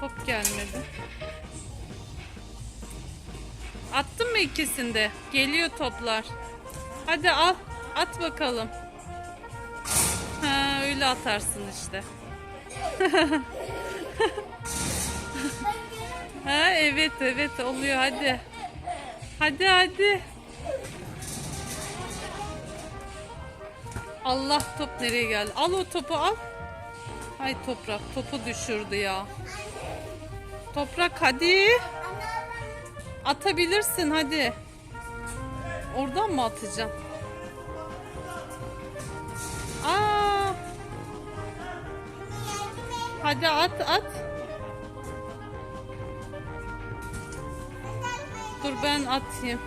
top gelmedi. Attın mı ikisinde? Geliyor toplar. Hadi al. At bakalım. Ha, öyle atarsın işte. ha, evet evet oluyor hadi. Hadi hadi. Allah top nereye geldi? Al o topu al. Ay toprak topu düşürdü ya. Toprak hadi. Atabilirsin hadi. Oradan mı atacağım? Aa. Hadi at at. Dur ben atayım.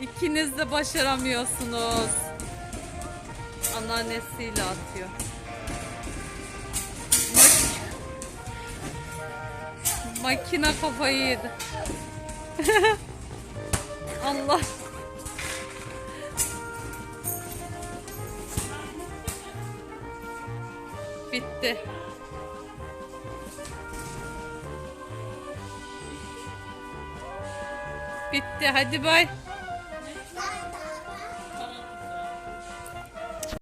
İkiniz de başaramıyorsunuz. Anneannesiyle atıyor. Mak- Makine kafayı yedi. Allah. Bitti. Bitti. Hadi bay.